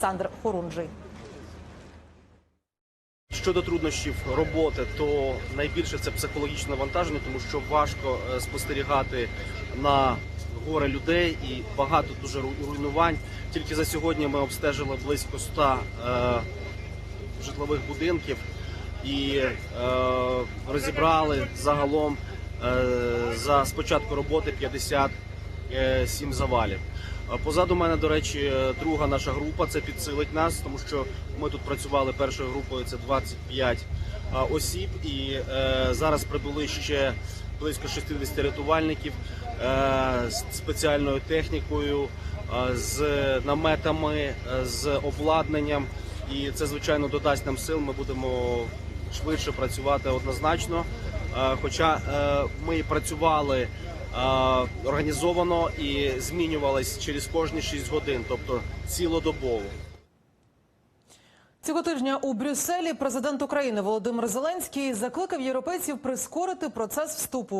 Олександр Хорунжий. Щодо труднощів роботи, то найбільше це психологічне навантаження, тому що важко е, спостерігати на горе людей і багато дуже руйнувань. Тільки за сьогодні ми обстежили близько 100 е, житлових будинків і е, розібрали загалом е, за спочатку роботи 57 завалів. Е, Позаду мене, до речі, е, друга наша група. Це підсилить нас, тому що ми тут працювали першою групою. Це 25 е, осіб, і зараз прибули ще близько 60 рятувальників з спеціальною технікою, з наметами, з обладнанням. І це звичайно додасть нам сил. Ми будемо швидше працювати однозначно. Хоча ми і працювали організовано і змінювались через кожні 6 годин, тобто цілодобово. Цього тижня у Брюсселі президент України Володимир Зеленський закликав європейців прискорити процес вступу